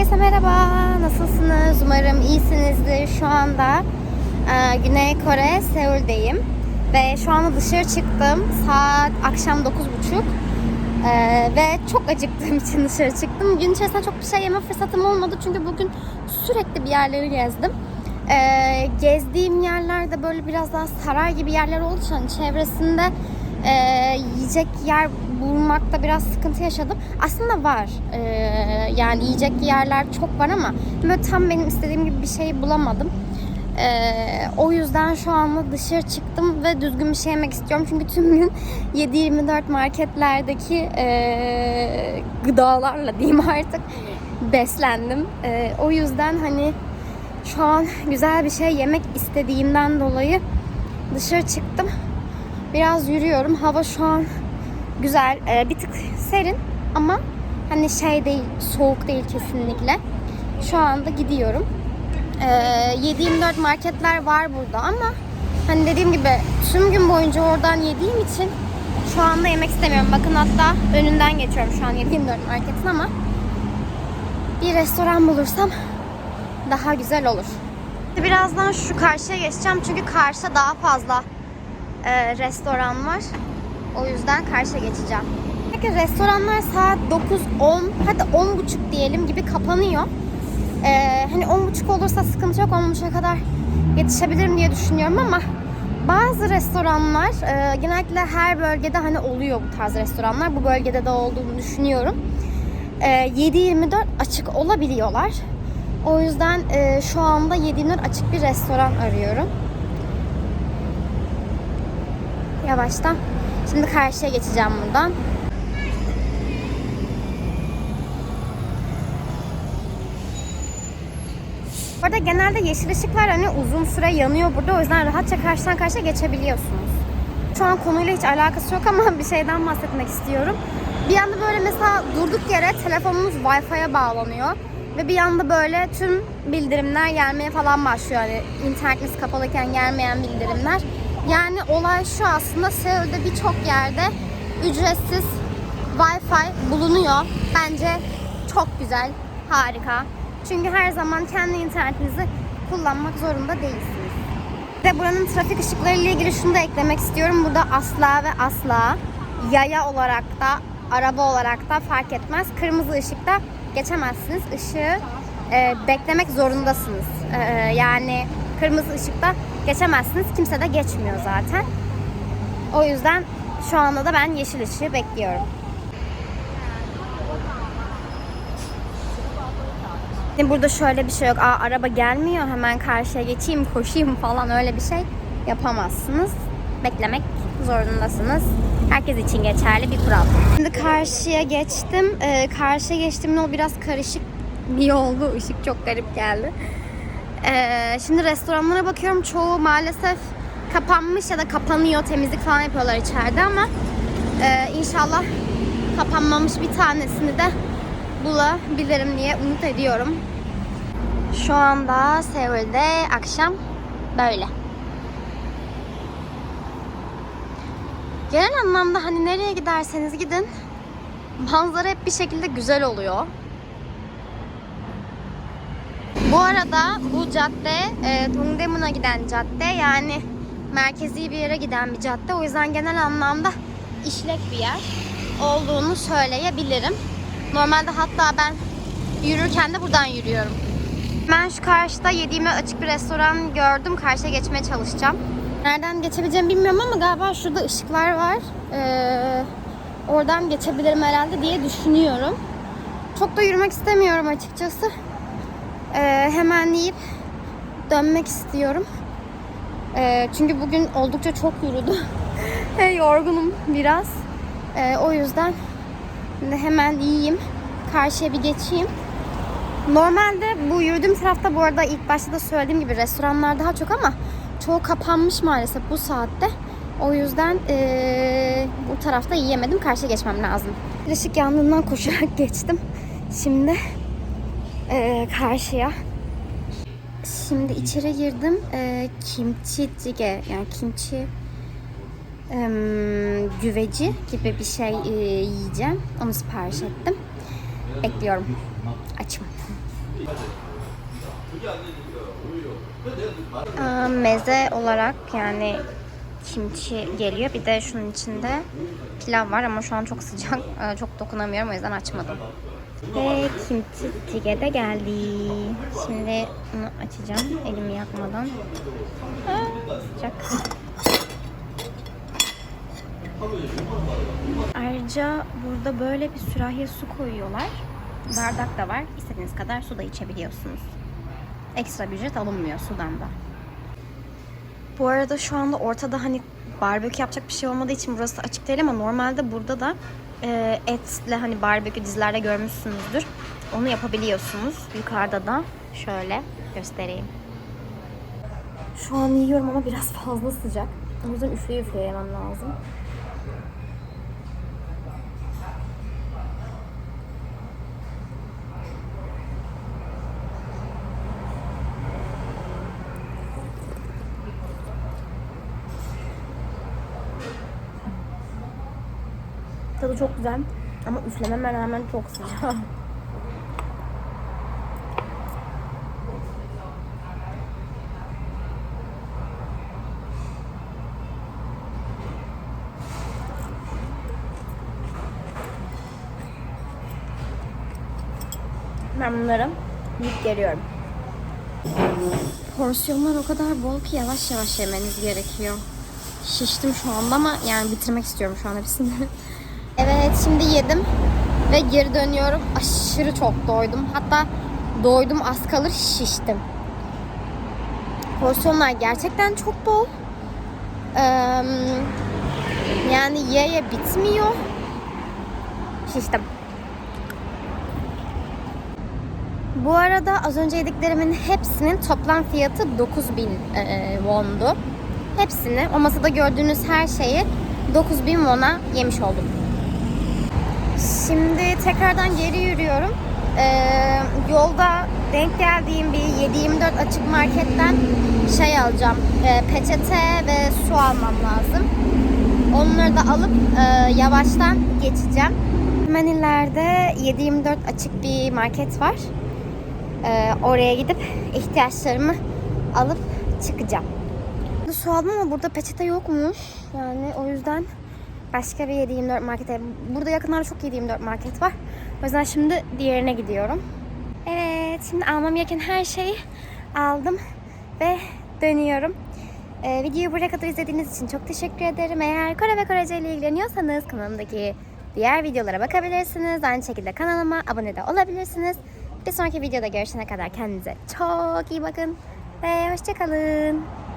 Herkese merhaba. Nasılsınız? Umarım iyisinizdir. Şu anda e, Güney Kore, Seul'deyim. Ve şu anda dışarı çıktım. Saat akşam 9.30. E, ve çok acıktığım için dışarı çıktım. Gün içerisinde çok bir şey yeme fırsatım olmadı. Çünkü bugün sürekli bir yerleri gezdim. E, gezdiğim yerlerde böyle biraz daha saray gibi yerler olduğu için çevresinde e, yiyecek yer bulmakta biraz sıkıntı yaşadım. Aslında var. E, yani yiyecek yerler çok var ama böyle tam benim istediğim gibi bir şey bulamadım. E, o yüzden şu anda dışarı çıktım ve düzgün bir şey yemek istiyorum. Çünkü tüm gün 7-24 marketlerdeki e, gıdalarla diyeyim artık beslendim. E, o yüzden hani şu an güzel bir şey yemek istediğimden dolayı dışarı çıktım. Biraz yürüyorum. Hava şu an güzel. Ee, bir tık serin ama hani şey değil, soğuk değil kesinlikle. Şu anda gidiyorum. Ee, 7-24 marketler var burada ama hani dediğim gibi tüm gün boyunca oradan yediğim için şu anda yemek istemiyorum. Bakın hatta önünden geçiyorum şu an 7-24 marketin ama bir restoran bulursam daha güzel olur. Birazdan şu karşıya geçeceğim çünkü karşıda daha fazla e, restoran var. O yüzden karşıya geçeceğim. Peki restoranlar saat 9, 10, hadi 10 buçuk diyelim gibi kapanıyor. E, hani 10 buçuk olursa sıkıntı yok. 10 buçuğa kadar yetişebilirim diye düşünüyorum ama bazı restoranlar e, genellikle her bölgede hani oluyor bu tarz restoranlar. Bu bölgede de olduğunu düşünüyorum. E, 7-24 açık olabiliyorlar. O yüzden e, şu anda 7-24 açık bir restoran arıyorum. Yavaştan. Şimdi karşıya geçeceğim buradan. Bu arada genelde yeşil ışıklar hani uzun süre yanıyor burada. O yüzden rahatça karşıdan karşıya geçebiliyorsunuz. Şu an konuyla hiç alakası yok ama bir şeyden bahsetmek istiyorum. Bir anda böyle mesela durduk yere telefonunuz Wi-Fi'ye bağlanıyor. Ve bir anda böyle tüm bildirimler gelmeye falan başlıyor. Yani internetiniz kapalıyken gelmeyen bildirimler. Yani olay şu aslında Seul'de birçok yerde ücretsiz Wi-Fi bulunuyor. Bence çok güzel, harika. Çünkü her zaman kendi internetinizi kullanmak zorunda değilsiniz. Ve buranın trafik ışıkları ile ilgili şunu da eklemek istiyorum. Burada asla ve asla yaya olarak da araba olarak da fark etmez. Kırmızı ışıkta geçemezsiniz. Işığı e, beklemek zorundasınız. E, yani kırmızı ışıkta geçemezsiniz. Kimse de geçmiyor zaten. O yüzden şu anda da ben yeşil ışığı bekliyorum. Şimdi burada şöyle bir şey yok. Aa araba gelmiyor hemen karşıya geçeyim koşayım falan öyle bir şey yapamazsınız. Beklemek zorundasınız. Herkes için geçerli bir kural. Şimdi karşıya geçtim. Ee, karşıya geçtiğim yol biraz karışık bir yoldu. Işık çok garip geldi. Ee, şimdi restoranlara bakıyorum. Çoğu maalesef kapanmış ya da kapanıyor. Temizlik falan yapıyorlar içeride ama e, inşallah kapanmamış bir tanesini de bulabilirim diye umut ediyorum. Şu anda Seul'de akşam böyle. Genel anlamda hani nereye giderseniz gidin manzara hep bir şekilde güzel oluyor. Bu arada bu cadde e, Dongdaemun'a giden cadde yani merkezi bir yere giden bir cadde. O yüzden genel anlamda işlek bir yer olduğunu söyleyebilirim. Normalde hatta ben yürürken de buradan yürüyorum. Ben şu karşıda yediğime açık bir restoran gördüm. Karşıya geçmeye çalışacağım. Nereden geçebileceğimi bilmiyorum ama galiba şurada ışıklar var. Ee, oradan geçebilirim herhalde diye düşünüyorum. Çok da yürümek istemiyorum açıkçası. Ee, hemen yiyip dönmek istiyorum. Ee, çünkü bugün oldukça çok yürüdüm. Yorgunum biraz. Ee, o yüzden hemen yiyeyim. Karşıya bir geçeyim. Normalde bu yürüdüğüm tarafta bu arada ilk başta da söylediğim gibi restoranlar daha çok ama çoğu kapanmış maalesef bu saatte. O yüzden ee, bu tarafta yiyemedim. Karşıya geçmem lazım. Işık yandığından koşarak geçtim. Şimdi ee, karşıya. Şimdi içeri girdim. Ee, kimchi jjigae yani kimchi em, güveci gibi bir şey e, yiyeceğim. Onu sipariş ettim. Bekliyorum. Açım. Aa, meze olarak yani kimchi geliyor. Bir de şunun içinde pilav var ama şu an çok sıcak. Çok dokunamıyorum o yüzden açmadım. Ve kimchi tige de geldi. Şimdi bunu açacağım elimi yakmadan. Sıcak. Ayrıca burada böyle bir sürahiye su koyuyorlar. Bardak da var. İstediğiniz kadar su da içebiliyorsunuz. Ekstra ücret alınmıyor sudan da. Bu arada şu anda ortada hani barbekü yapacak bir şey olmadığı için burası açık değil ama normalde burada da e, etle hani barbekü dizilerde görmüşsünüzdür. Onu yapabiliyorsunuz. Yukarıda da şöyle göstereyim. Şu an yiyorum ama biraz fazla sıcak. O yüzden üfleye üfleye yemem lazım. Tadı çok güzel ama üflememe rağmen çok sıcak. Ben bunları yiyip geliyorum. Porsiyonlar o kadar bol ki yavaş yavaş yemeniz gerekiyor. Şiştim şu anda ama yani bitirmek istiyorum şu an hepsini. Evet şimdi yedim ve geri dönüyorum. Aşırı çok doydum. Hatta doydum az kalır şiştim. Porsiyonlar gerçekten çok bol. Ee, yani ye ye bitmiyor. Şiştim. Bu arada az önce yediklerimin hepsinin toplam fiyatı 9000 e, wondu. Hepsini, o masada gördüğünüz her şeyi 9000 won'a yemiş oldum. Şimdi tekrardan geri yürüyorum. Ee, yolda denk geldiğim bir 7-24 açık marketten şey alacağım. Ee, peçete ve su almam lazım. Onları da alıp e, yavaştan geçeceğim. Hemen ileride 7-24 açık bir market var. Ee, oraya gidip ihtiyaçlarımı alıp çıkacağım. Su aldım ama burada peçete yokmuş. Yani o yüzden başka bir 7-24 markete. Burada yakınlarda çok 7-24 market var. O yüzden şimdi diğerine gidiyorum. Evet, şimdi almam gereken her şeyi aldım ve dönüyorum. Ee, videoyu buraya kadar izlediğiniz için çok teşekkür ederim. Eğer Kore ve Korece ile ilgileniyorsanız kanalımdaki diğer videolara bakabilirsiniz. Aynı şekilde kanalıma abone de olabilirsiniz. Bir sonraki videoda görüşene kadar kendinize çok iyi bakın ve hoşçakalın.